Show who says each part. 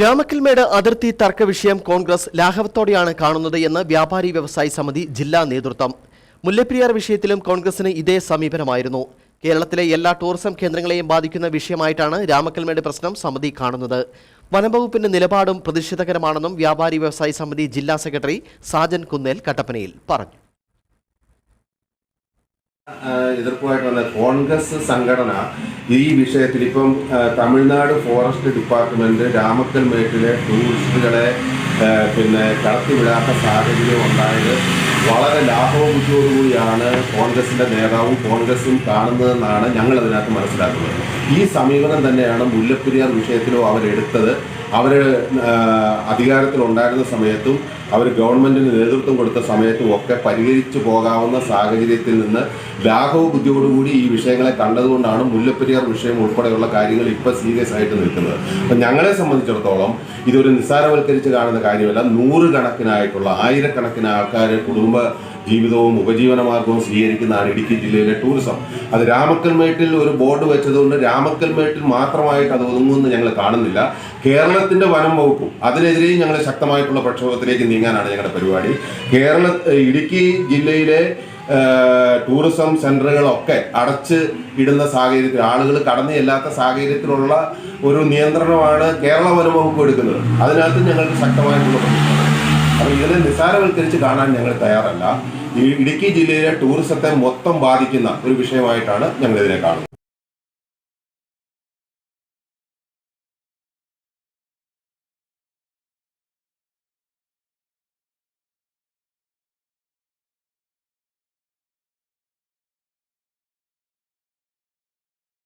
Speaker 1: രാമക്കൽമേട് അതിർത്തി തർക്ക വിഷയം കോൺഗ്രസ് ലാഘവത്തോടെയാണ് കാണുന്നത് എന്ന് വ്യാപാരി വ്യവസായി സമിതി ജില്ലാ നേതൃത്വം. മുല്ലപ്പെരിയാർ വിഷയത്തിലും കോൺഗ്രസിന് ഇതേ സമീപനമായിരുന്നു. കേരളത്തിലെ എല്ലാ ടൂറിസം കേന്ദ്രങ്ങളെയും ബാധിക്കുന്ന വിഷയമായിട്ടാണ് രാമക്കൽമേട് പ്രശ്നം സമിതി കാണുന്നത്. വനംവകുപ്പിന്റെ നിലപാടും പ്രതിഷേധകരമാണെന്നും വ്യാപാരി വ്യവസായി സമിതി ജില്ലാ സെക്രട്ടറി സാജൻ കുന്നേൽ കട്ടപ്പനയിൽ പറഞ്ഞു.
Speaker 2: ആഹ് എതിർപ്പുമായിട്ട് കോൺഗ്രസ് സംഘടന ഈ വിഷയത്തിൽ ഇപ്പം തമിഴ്നാട് ഫോറസ്റ്റ് ഡിപ്പാർട്ട്മെന്റ് രാമക്കൽ മേട്ടിലെ ടൂറിസ്റ്റുകളെ പിന്നെ കടത്തിവിടാത്ത സാഹചര്യം ഉണ്ടായത് വളരെ ലാഭവുദ്ധിയോടുകൂടിയാണ് കോൺഗ്രസിന്റെ നേതാവും കോൺഗ്രസും കാണുന്നതെന്നാണ് ഞങ്ങൾ അതിനകത്ത് മനസ്സിലാക്കുന്നത്. ഈ സമീപനം തന്നെയാണ് മുല്ലപ്പെരിയാർ വിഷയത്തിലും അവരെടുത്തത്. അവർ അധികാരത്തിലുണ്ടായിരുന്ന സമയത്തും അവർ ഗവൺമെന്റിന് നേതൃത്വം കൊടുത്ത സമയത്തും ഒക്കെ പരിഹരിച്ചു പോകാവുന്ന സാഹചര്യത്തിൽ നിന്ന് ലാഘവ ബുദ്ധിയോടുകൂടി ഈ വിഷയങ്ങളെ കണ്ടതുകൊണ്ടാണ് മുല്ലപ്പെരിയാർ വിഷയം ഉൾപ്പെടെയുള്ള കാര്യങ്ങൾ ഇപ്പോൾ സീരിയസ് ആയിട്ട് നിൽക്കുന്നത്. അപ്പം ഞങ്ങളെ സംബന്ധിച്ചിടത്തോളം ഇതൊരു നിസ്സാരവൽക്കരിച്ച് കാണുന്ന കാര്യമല്ല. നൂറുകണക്കിനായിട്ടുള്ള ആയിരക്കണക്കിന് ആൾക്കാർ കുടുംബ ജീവിതവും ഉപജീവനമാർഗവും സ്വീകരിക്കുന്നതാണ് ഇടുക്കി ജില്ലയിലെ ടൂറിസം അത് രാമക്കൽമേട്ടിൽ ഒരു ബോർഡ് വെച്ചതുകൊണ്ട് രാമക്കൽമേട്ടിൽ മാത്രമായിട്ട് അത് ഒതുങ്ങുമെന്ന് ഞങ്ങൾ കാണുന്നില്ല. കേരളത്തിന്റെ വനം വകുപ്പും അതിനെതിരെയും ഞങ്ങൾ ശക്തമായിട്ടുള്ള പ്രക്ഷോഭത്തിലേക്ക് നീങ്ങാനാണ് ഞങ്ങളുടെ പരിപാടി. കേരള ഇടുക്കി ജില്ലയിലെ ടൂറിസം സെന്ററുകളൊക്കെ അടച്ച് ഇടുന്ന സാഹചര്യത്തിൽ ആളുകൾ കടന്നു ചെല്ലാത്ത സാഹചര്യത്തിലുള്ള ഒരു നിയന്ത്രണമാണ് കേരള വനം വകുപ്പ് എടുക്കുന്നത്. അതിനകത്ത് ഞങ്ങൾക്ക് ശക്തമായിട്ടുള്ള അപ്പോൾ ഇതിനെ നിസ്സാരവൽക്കരിച്ച് കാണാൻ ഞങ്ങൾ തയ്യാറല്ല. ഈ ഇടുക്കി ജില്ലയിലെ ടൂറിസത്തെ മൊത്തം ബാധിക്കുന്ന ഒരു വിഷയമായിട്ടാണ് ഞങ്ങളിതിനെ കാണുന്നത്.